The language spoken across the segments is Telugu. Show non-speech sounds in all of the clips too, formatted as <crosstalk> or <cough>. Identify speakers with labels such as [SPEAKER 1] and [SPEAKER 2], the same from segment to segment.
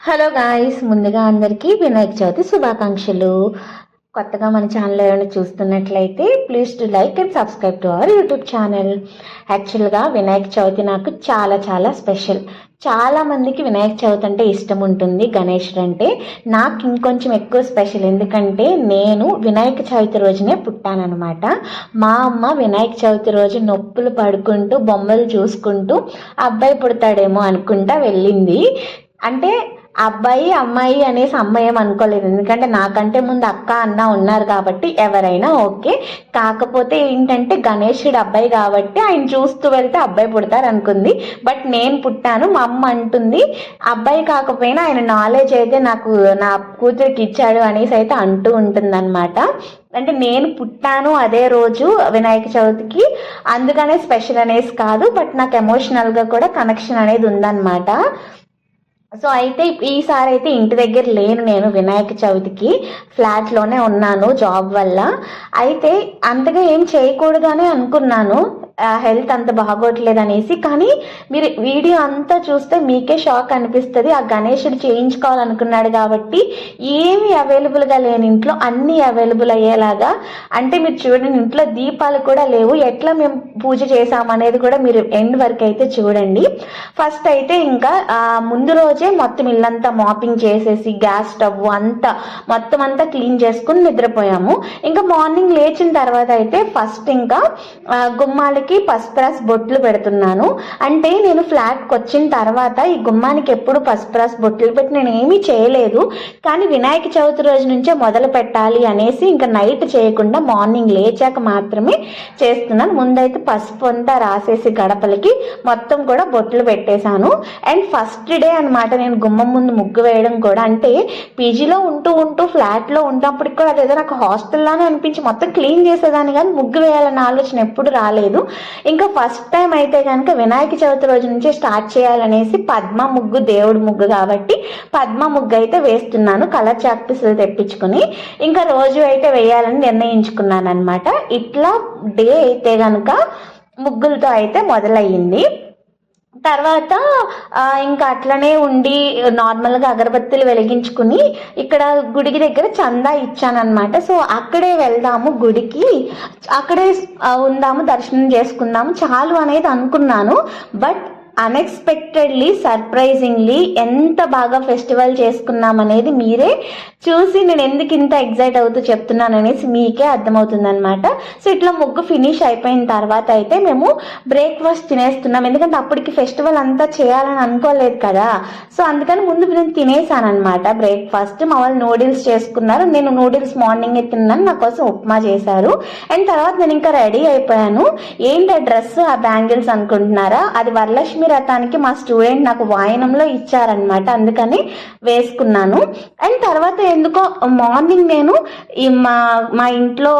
[SPEAKER 1] హలో గాయస్ ముందుగా అందరికీ వినాయక చవితి శుభాకాంక్షలు. కొత్తగా మన ఛానల్ ఏమైనా చూస్తున్నట్లయితే please to like and subscribe to our YouTube channel యాక్చువల్గా వినాయక చవితి నాకు చాలా చాలా స్పెషల్ చాలా మందికి వినాయక చవితి అంటే ఇష్టం ఉంటుంది గణేశుడు అంటే. నాకు ఇంకొంచెం ఎక్కువ స్పెషల్ ఎందుకంటే నేను వినాయక చవితి రోజునే పుట్టానన్నమాట. మా అమ్మ వినాయక చవితి రోజు నొప్పులు పడుకుంటూ బొమ్మలు చూసుకుంటూ అబ్బాయి పుడతాడేమో అనుకుంటా వెళ్ళింది. అంటే అబ్బాయి అమ్మాయి అనేసి అమ్మాయి ఏం అనుకోలేదు. ఎందుకంటే నాకంటే ముందు అక్క అన్న ఉన్నారు కాబట్టి ఎవరైనా ఓకే. కాకపోతే ఏంటంటే గణేషుడు అబ్బాయి కాబట్టి ఆయన చూస్తూ వెళ్తే అబ్బాయి పుడతారు అనుకుంది బట్ నేను పుట్టాను మా అమ్మ అంటుంది. అబ్బాయి కాకపోయినా ఆయన నాలెడ్జ్ అయితే నాకు నా కూతురికి ఇచ్చాడు అనేసి అయితే అంటూ ఉంటుందన్నమాట. అంటే నేను పుట్టాను అదే రోజు వినాయక చవితికి. అందుకనే స్పెషల్ అనేసి కాదు బట్ నాకు ఎమోషనల్గా కూడా కనెక్షన్ అనేది ఉందన్నమాట. సో అయితే ఈసారి అయితే ఇంటి దగ్గర లేను నేను వినాయక చవితికి ఫ్లాట్లోనే ఉన్నాను జాబ్ వల్ల. అయితే అంతగా ఏం చేయకూడదు అని అనుకున్నాను. హెల్త్ అంత బాగోట్లేదు అనేసి కానీ మీరు వీడియో అంతా చూస్తే మీకే షాక్ అనిపిస్తుంది. ఆ గణేషుడు చేయించుకోవాలనుకున్నాడు కాబట్టి ఏమి అవైలబుల్గా లేని ఇంట్లో అన్నీ అవైలబుల్ అయ్యేలాగా అంటే మీరు చూడండి ఇంట్లో దీపాలు కూడా లేవు. ఎట్లా మేము పూజ చేసామనేది కూడా మీరు ఎండ్ వరకు అయితే చూడండి. ఫస్ట్ అయితే ఇంకా ముందు రోజే మొత్తం ఇల్లంతా మాపింగ్ చేసేసి గ్యాస్ స్టవ్ అంతా మొత్తం అంతా క్లీన్ చేసుకుని నిద్రపోయాము. ఇంకా మార్నింగ్ లేచిన తర్వాత అయితే ఫస్ట్ ఇంకా గుమ్మాలకి గుమ్మానికి పసుప్రాస్ బొట్లు పెడుతున్నాను. అంటే నేను ఫ్లాట్కి వచ్చిన తర్వాత ఈ గుమ్మానికి ఎప్పుడు పసుప్రాస్ బొట్లు పెట్టి నేను ఏమీ చేయలేదు. కానీ వినాయక చవితి రోజు నుంచే మొదలు పెట్టాలి అనేసి ఇంకా నైట్ చేయకుండా మార్నింగ్ లేచాక మాత్రమే చేస్తున్నాను. ముందైతే పసుపు అంతా రాసేసి గడపలకి మొత్తం కూడా బొట్లు పెట్టేశాను. అండ్ ఫస్ట్ డే అన్నమాట నేను గుమ్మం ముందు ముగ్గు వేయడం కూడా. అంటే పీజీలో ఉంటూ ఉంటూ ఫ్లాట్లో ఉన్నప్పటికి కూడా అదేదో నాకు హాస్టల్లానే అనిపించి మొత్తం క్లీన్ చేసేదాన్ని. కానీ ముగ్గు వేయాలన్న ఆలోచన ఎప్పుడు రాలేదు. ఇంకా ఫస్ట్ టైం అయితే కనుక వినాయక చవితి రోజు నుంచే స్టార్ట్ చేయాలనేసి పద్మ ముగ్గు దేవుడు ముగ్గు కాబట్టి పద్మ ముగ్గు అయితే వేస్తున్నాను. కలర్ చాక్ పీసులు తెప్పించుకుని ఇంకా రోజు అయితే వేయాలని నిర్ణయించుకున్నాను అనమాట ఇట్లా డే అయితే కనుక ముగ్గులతో అయితే మొదలయ్యింది. తర్వాత ఇంకా అట్లనే ఉండి నార్మల్గా అగరబత్తులు వెలిగించుకుని ఇక్కడ గుడికి దగ్గర చందా ఇచ్చానమాట సో అక్కడే వెళ్దాము గుడికి. అక్కడే ఉందాము దర్శనం చేసుకుందాము. చాలు అనేది అనుకున్నాను. బట్ అన్ఎక్స్పెక్టెడ్లీ సర్ప్రైజింగ్లీ ఎంత బాగా ఫెస్టివల్ చేసుకున్నాం అనేది మీరే చూసి నేను ఎందుకు ఇంత ఎగ్జైట్ అవుతూ చెప్తున్నాను అనేసి మీకే అర్థమవుతుందనమాట సో ఇట్లా ముగ్గు ఫినిష్ అయిపోయిన తర్వాత అయితే మేము బ్రేక్ఫాస్ట్ తినేస్తున్నాం. ఎందుకంటే అప్పటికి ఫెస్టివల్ అంతా చేయాలని అనుకోలేదు కదా. సో అందుకని ముందు నేను తినేసాను అనమాట బ్రేక్ఫాస్ట్ మా వాళ్ళు నూడిల్స్ చేసుకున్నారు. నేను నూడిల్స్ మార్నింగ్ తిన్నాను. నా కోసం ఉప్మా చేశారు. అండ్ తర్వాత నేను ఇంకా రెడీ అయిపోయాను. ఏంటి ఆ డ్రెస్ ఆ బ్యాంగిల్స్ అనుకుంటున్నారా? అది వరలక్ష్మి రథానికి మా స్టూడెంట్ నాకు వాయనంలో ఇచ్చారనమాట అందుకని వేసుకున్నాను. అండ్ తర్వాత ఎందుకో మార్నింగ్ నేను ఈ మా మా ఇంట్లో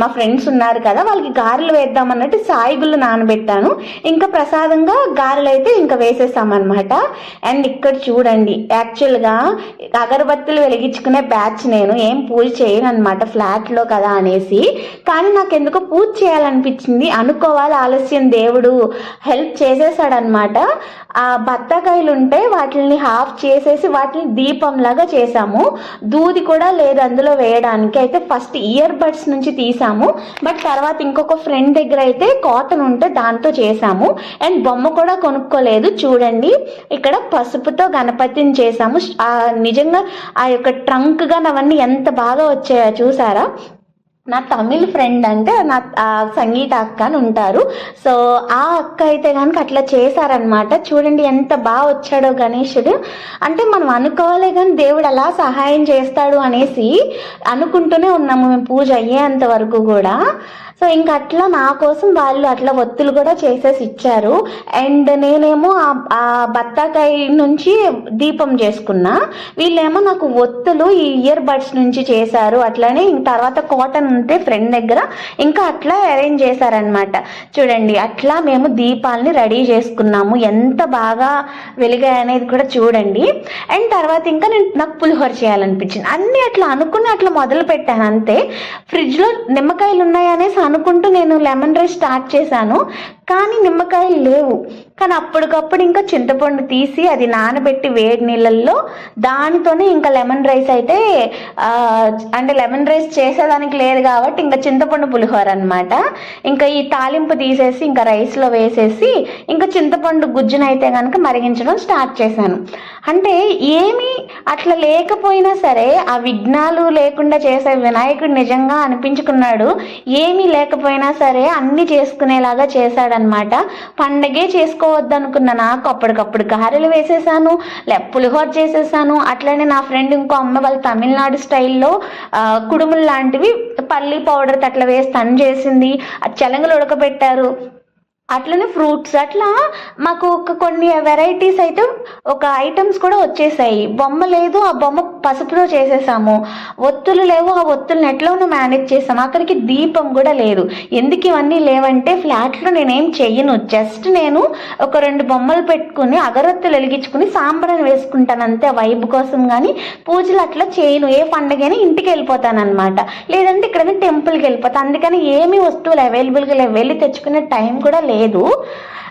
[SPEAKER 1] మా ఫ్రెండ్స్ ఉన్నారు కదా వాళ్ళకి గారెలు వేద్దాం అన్నట్టు సాయిగుళ్ళు నానబెట్టాను. ఇంకా ప్రసాదంగా గారెలు అయితే ఇంకా వేసేసామన్నమాట. అండ్ ఇక్కడ చూడండి యాక్చువల్గా అగరబత్తులు వెలిగించుకునే బ్యాచ్ నేను ఏం పూజ చేయను అనమాట ఫ్లాట్లో కదా అనేసి. కానీ నాకు ఎందుకో పూజ చేయాలనిపించింది అనుకోవాలి ఆలస్యం దేవుడు హెల్ప్ చేసేసాడనమాట ఆ బత్తాకాయలు ఉంటే వాటిని హాఫ్ చేసేసి వాటిని దీపంలాగా చేసాము. దూది కూడా లేదు అందులో వేయడానికి. అయితే ఫస్ట్ ఇయర్ బడ్స్ నుంచి తీసాము. బట్ తర్వాత ఇంకొక ఫ్రెండ్ దగ్గర అయితే కాటన్ ఉంటే దాంతో చేసాము. అండ్ బొమ్మ కూడా కొనుక్కోలేదు. చూడండి. ఇక్కడ పసుపుతో గణపతిని చేసాము. నిజంగా ఆ యొక్క ట్రంక్గా అవన్నీ ఎంత బాగా వచ్చాయో చూసారా? నా తమిళ్ ఫ్రెండ్ అంటే నా సంగీత అక్క అని ఉంటారు. సో ఆ అక్క అయితే కనుక అట్లా చేశారనమాట చూడండి ఎంత బాగా వచ్చాడో గణేశుడు అంటే మనం అనుకోవాలి కానీ దేవుడు అలా సహాయం చేస్తాడు అనేసి అనుకుంటూనే ఉన్నాము మేము పూజ అయ్యేంత వరకు కూడా. సో ఇంకా అట్లా నా కోసం వాళ్ళు అట్లా ఒత్తులు కూడా చేసేసి ఇచ్చారు. అండ్ నేనేమో ఆ- బత్తాకాయ నుంచి దీపం చేసుకున్నా. వీళ్ళేమో నాకు ఒత్తులు ఈ ఇయర్ బడ్స్ నుంచి చేశారు. అట్లానే ఇంక తర్వాత కాటన్ ఉంటే ఫ్రెండ్ దగ్గర ఇంకా అట్లా అరేంజ్ చేశారనమాట చూడండి అట్లా మేము దీపాలని రెడీ చేసుకున్నాము. ఎంత బాగా వెలిగాయి అనేది కూడా చూడండి. అండ్ తర్వాత ఇంకా నేను నాకు పులిహోర చేయాలనిపించింది. అన్నీ అట్లా అనుకుని అట్లా మొదలు పెట్టాను అంతే. ఫ్రిడ్జ్లో నిమ్మకాయలు ఉన్నాయనేసి అనుకుంటూ నేను లెమన్ రైస్ స్టార్ట్ చేశాను. కానీ నిమ్మకాయలు లేవు. కానీ అప్పటికప్పుడు ఇంకా చింతపండు తీసి అది నానబెట్టి వేడి నీళ్ళల్లో దానితోనే ఇంకా లెమన్ రైస్ అయితే అంటే లెమన్ రైస్ చేసేదానికి లేదు కాబట్టి ఇంకా చింతపండు పులిహోర అనమాట ఇంకా ఈ తాలింపు తీసేసి ఇంకా రైస్లో వేసేసి ఇంకా చింతపండు గుజ్జునైతే కనుక మరిగించడం స్టార్ట్ చేశాను. అంటే ఏమి అట్లా లేకపోయినా సరే ఆ విఘ్నాలు లేకుండా చేసే వినాయకుడు నిజంగా అనిపించుకున్నాడు. ఏమీ లేకపోయినా సరే అన్ని చేసుకునేలాగా అనమాట పండగే చేసుకోవద్దు అనుకున్న నాకు అప్పటికప్పుడు గారెలు వేసేసాను లే పులిహోర చేసేసాను. అట్లనే నా ఫ్రెండ్ ఇంకో అమ్మ వాళ్ళ తమిళనాడు స్టైల్లో కుడుములు లాంటివి పల్లి పౌడర్ అట్లా వేసి తను చేసింది. చెలంగలు ఉడకబెట్టారు. అట్లనే ఫ్రూట్స్ అట్లా మాకు ఒక కొన్ని వెరైటీస్ అయితే ఒక ఐటమ్స్ కూడా వచ్చేసాయి. బొమ్మ లేదు ఆ బొమ్మ పసుపులో చేసేసాము. ఒత్తులు లేవు ఆ ఒత్తులను ఎట్లోనూ మేనేజ్ చేసాము. అక్కడికి దీపం కూడా లేదు. ఎందుకు ఇవన్నీ లేవంటే ఫ్లాట్లో నేనేం చెయ్యను. జస్ట్ నేను ఒక రెండు బొమ్మలు పెట్టుకుని అగరత్తులు వెలిగించుకుని సాంబ్రాన్ని వేసుకుంటాను అంతే వైబ్ కోసం. కానీ పూజలు అట్లా చేయను. ఏ పండగైనా ఇంటికి వెళ్ళిపోతాను అనమాట లేదంటే ఇక్కడైనా టెంపుల్కి వెళ్ళిపోతాను అందుకని ఏమి వస్తువులు అవైలబుల్గా లేవు. వెళ్ళి తెచ్చుకునే టైం కూడా లేదు.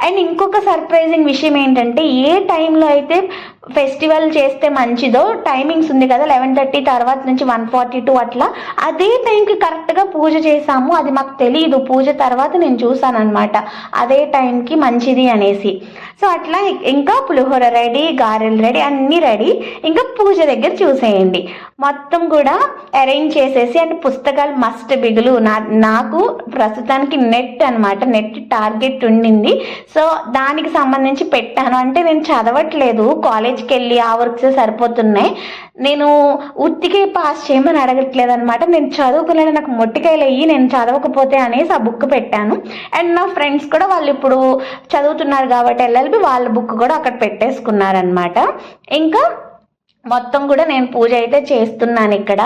[SPEAKER 1] అండ్ ఇంకొక సర్ప్రైజింగ్ విషయం ఏంటంటే ఏ టైంలో అయితే ఫెస్టివల్ చేస్తే మంచిదో టైమింగ్స్ ఉంది కదా లెవెన్ థర్టీ తర్వాత నుంచి వన్ ఫార్టీ టూ అట్లా అదే టైంకి కరెక్ట్గా పూజ చేసాము అది మాకు తెలియదు పూజ తర్వాత నేను చూసాను అనమాట అదే టైంకి మంచిది అనేసి. సో అట్లా ఇంకా పులిహోర రెడీ గారెలు రెడీ అన్నీ రెడీ. ఇంకా పూజ దగ్గర చూసేయండి. మొత్తం కూడా అరేంజ్ చేసేసి అండ్ పుస్తకాలు మస్ట్ బిగులు. నా నాకు ప్రస్తుతానికి నెట్ అన్నమాట. నెట్ టార్గెట్ ఉండింది. సో దానికి సంబంధించి పెట్టాను. అంటే నేను చదవట్లేదు. కాలేజ్ కాలేజ్కి వెళ్ళి ఆ వర్క్స్ సరిపోతున్నాయి. నేను ఉత్తికే పాస్ చేయమని అడగట్లేదు అనమాట నేను చదువుకునే నాకు మొట్టికాయలు అయ్యి నేను చదవకపోతే అనేసి ఆ బుక్ పెట్టాను. అండ్ నా ఫ్రెండ్స్ కూడా వాళ్ళు ఇప్పుడు చదువుతున్నారు కాబట్టి ఎల్ఎల్బి వాళ్ళ బుక్ కూడా అక్కడ పెట్టేసుకున్నారనమాట ఇంకా మొత్తం కూడా నేను పూజ అయితే చేస్తున్నాను ఇక్కడ.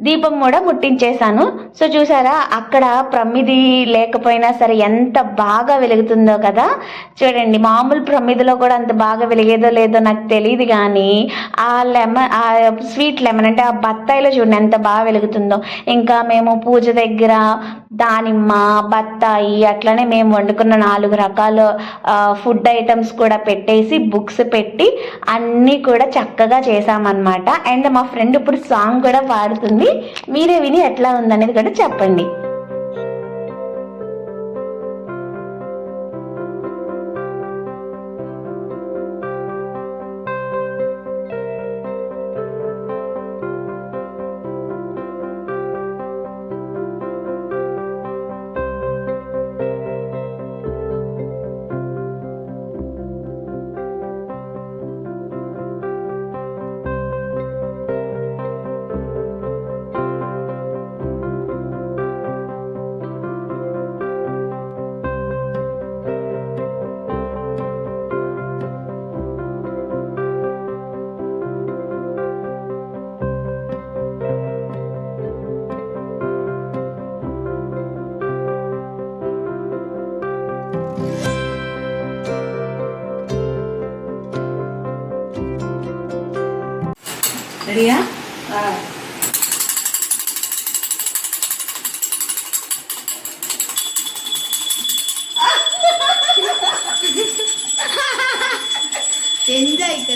[SPEAKER 1] దీపం కూడా ముట్టించేశాను. సో చూసారా అక్కడ ప్రమిది లేకపోయినా సరే ఎంత బాగా వెలుగుతుందో కదా. చూడండి మామూలు ప్రమిదిలో కూడా అంత బాగా వెలిగేదో లేదో నాకు తెలియదు కానీ ఆ లెమన్ ఆ స్వీట్ లెమన్ అంటే ఆ బత్తాయిలో చూడండి ఎంత బాగా వెలుగుతుందో. ఇంకా మేము పూజ దగ్గర దానిమ్మ బత్తాయి అట్లనే మేము వండుకున్న నాలుగు రకాల ఫుడ్ ఐటమ్స్ కూడా పెట్టేసి బుక్స్ పెట్టి అన్నీ కూడా చక్కగా చేసామన్నమాట అండ్ మా ఫ్రెండ్ ఇప్పుడు సాంగ్ కూడా పాడుతుంది. మీరే విని ఎట్లా ఉందనేది కూడా చెప్పండి.
[SPEAKER 2] ರೆಡಿಯಾ <laughs>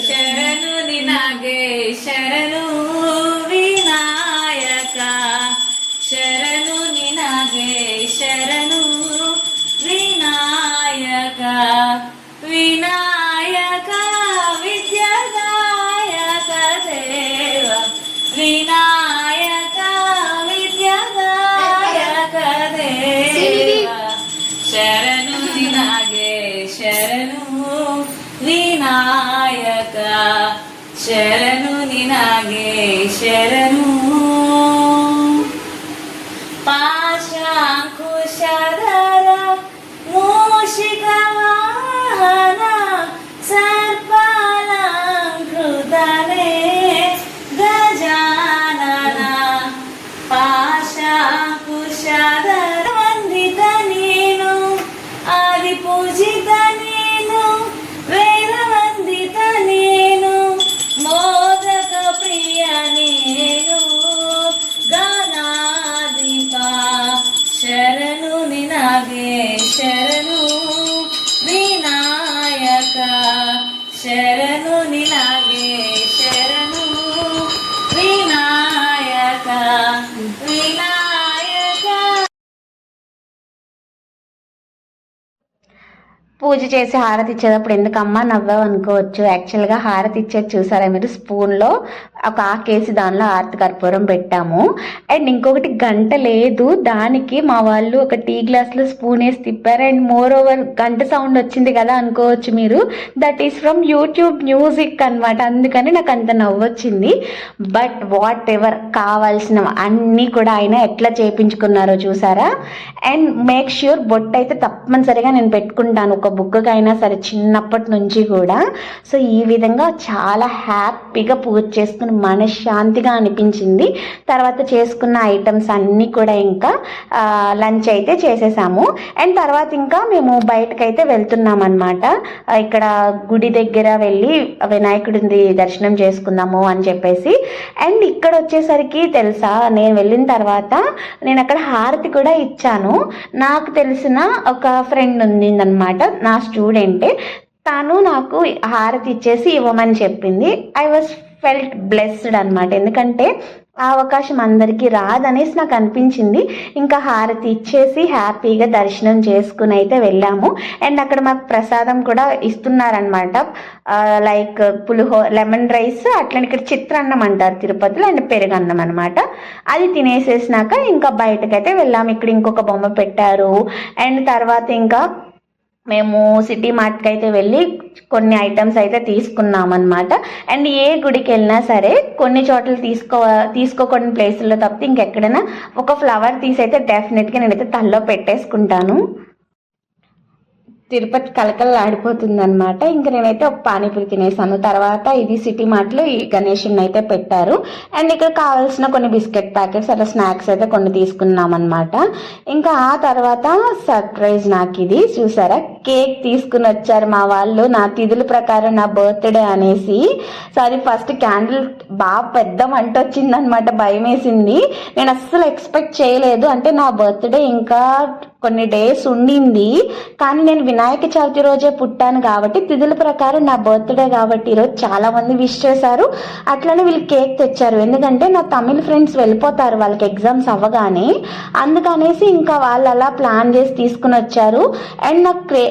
[SPEAKER 2] ಶರಣು ನಿನಗೆ ಶರಣು ವಿನಾಯಕ. ಶರಣು ನಿನಗೆ ಶರಣು ವಿನಾಯಕ. നാഗേശ്വരനൂ
[SPEAKER 1] పూజ చేసి హారతి ఇచ్చేటప్పుడు ఎందుకమ్మా నవ్వావు అనుకోవచ్చు. యాక్చువల్గా హారతి ఇచ్చేది చూసారా మీరు? స్పూన్లో ఒక ఆకేసి దానిలో హారతి కర్పూరం పెట్టాము. అండ్ ఇంకొకటి గంట లేదు. దానికి మా వాళ్ళు ఒక టీ గ్లాస్లో స్పూన్ వేసి తిప్పారు. అండ్ మోర్ ఓవర్ గంట సౌండ్ వచ్చింది కదా అనుకోవచ్చు మీరు. That is from YouTube music అన్నమాట. అందుకని నాకు అంత నవ్వొచ్చింది బట్ వాట్ ఎవర్ కావాల్సిన అన్నీ కూడా ఆయన ఎట్లా చేపించుకున్నారో చూసారా? అండ్ మేక్ ష్యూర్ బొట్టు అయితే తప్పనిసరిగా నేను పెట్టుకుంటాను. ఒక బుక్ అయినా సరే చిన్నప్పటి నుంచి కూడా. సో ఈ విధంగా చాలా హ్యాపీగా పూజ చేసుకుని మనశ్శాంతిగా అనిపించింది. తర్వాత చేసుకున్న ఐటమ్స్ అన్నీ కూడా ఇంకా లంచ్ అయితే చేసేసాము. అండ్ తర్వాత ఇంకా మేము బయటకైతే వెళ్తున్నాం అనమాట ఇక్కడ గుడి దగ్గర వెళ్ళి వినాయకుడిని దర్శనం చేసుకుందాము అని చెప్పేసి. అండ్ ఇక్కడ వచ్చేసరికి తెలుసా నేను వెళ్ళిన తర్వాత నేను అక్కడ హారతి కూడా ఇచ్చాను. నాకు తెలిసిన ఒక ఫ్రెండ్ ఉండిందనమాట నా స్టూడెంటే తను నాకు హారతి ఇచ్చేసి ఇవ్వమని చెప్పింది. ఐ వాజ్ ఫెల్ట్ బ్లెస్డ్ అనమాట ఎందుకంటే ఆ అవకాశం అందరికీ రాదనేసి నాకు అనిపించింది. ఇంకా హారతి ఇచ్చేసి హ్యాపీగా దర్శనం చేసుకుని అయితే వెళ్ళాము. అండ్ అక్కడ మాకు ప్రసాదం కూడా ఇస్తున్నారనమాట లైక్ పులిహో లెమన్ రైస్ అట్లనే ఇక్కడ చిత్రాన్నం అంటారు తిరుపతిలో అండ్ పెరుగన్నం అనమాట అది తినేసేసినాక ఇంకా బయటకైతే వెళ్ళాము. ఇక్కడ ఇంకొక బొమ్మ పెట్టారు. అండ్ తర్వాత ఇంకా మేము సిటీ మార్ట్కి అయితే వెళ్ళి కొన్ని ఐటమ్స్ అయితే తీసుకున్నాం అనమాట అండ్ ఏ గుడికి వెళ్ళినా సరే కొన్ని చోట్ల తీసుకో తీసుకోకొన్ని ప్లేసుల్లో తప్పితే ఇంకెక్కడైనా ఒక ఫ్లవర్ తీసి అయితే డెఫినెట్గా నేనైతే తల్లో పెట్టేసుకుంటాను. తిరుపతి కలకలలాడిపోతుంది అనమాట ఇంకా నేనైతే ఒక పానీపూరి తినేసాను. తర్వాత ఇది సిటీ మార్ట్లో ఈ గణేషుని అయితే పెట్టారు. అండ్ ఇక్కడ కావాల్సిన కొన్ని బిస్కెట్ ప్యాకెట్స్ అలా స్నాక్స్ అయితే కొన్ని తీసుకున్నాం అనమాట ఇంకా ఆ తర్వాత సర్ప్రైజ్ నాకు ఇది. చూసారా? కేక్ తీసుకుని వచ్చారు మా వాళ్ళు. నా తిథుల ప్రకారం నా బర్త్డే అనేసి. సో అది ఫస్ట్ క్యాండిల్ బాగా పెద్ద మంట వచ్చిందనమాట భయం వేసింది నేను అస్సలు ఎక్స్పెక్ట్ చేయలేదు. అంటే నా బర్త్డే ఇంకా కొన్ని డేస్ ఉండింది. కానీ నేను వినాయక చవితి రోజే పుట్టాను కాబట్టి తిథుల ప్రకారం నా బర్త్డే కాబట్టి ఈరోజు చాలా మంది విష్ చేశారు. అట్లనే వీళ్ళు కేక్ తెచ్చారు. ఎందుకంటే నా తమిళ ఫ్రెండ్స్ వెళ్ళిపోతారు. వాళ్ళకి ఎగ్జామ్స్ అవ్వగానే. అందుకనేసి ఇంకా వాళ్ళు అలా ప్లాన్ చేసి తీసుకుని వచ్చారు. అండ్ నాకు క్రే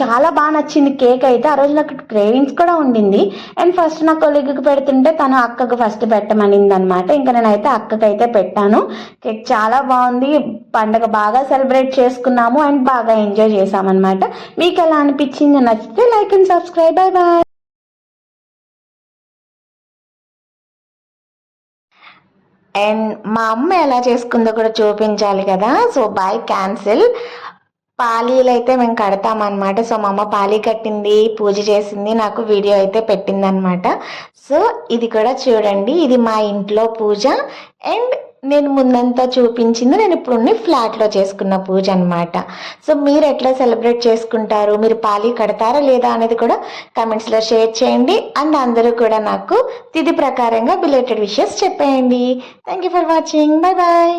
[SPEAKER 1] చాలా బాగా నచ్చింది కేక్ అయితే. ఆ రోజు నాకు క్రేవింగ్స్ కూడా ఉండింది. అండ్ ఫస్ట్ నా కొలిగ్కి పెడుతుంటే తను అక్కకు ఫస్ట్ పెట్టమనింది అనమాట ఇంకా నేనైతే అక్కకైతే పెట్టాను. కేక్ చాలా బాగుంది. పండగ బాగా సెలబ్రేట్ చేసుకున్నాము అండ్ బాగా ఎంజాయ్ చేసామన్నమాట మీకు ఎలా అనిపించింది నచ్చితే like and subscribe. Bye bye and మా అమ్మ ఎలా చేసుకుందో కూడా చూపించాలి కదా. So bye cancel. పాలీలు అయితే మేము కడతామన్నమాట. సో మా అమ్మ పాలీ కట్టింది పూజ చేసింది నాకు వీడియో అయితే పెట్టింది అనమాట సో ఇది కూడా చూడండి. ఇది మా ఇంట్లో పూజ. అండ్ నేను ముందంతా చూపించింది నేను ఇప్పుడు ఫ్లాట్లో చేసుకున్న పూజ అనమాట సో మీరు ఎట్లా సెలబ్రేట్ చేసుకుంటారు? మీరు పాలి కడతారా లేదా అనేది కూడా కమెంట్స్లో షేర్ చేయండి. అండ్ అందరూ కూడా నాకు తిథి ప్రకారంగా బిలేటెడ్ విషయస్ చెప్పేయండి. Thank you for watching bye bye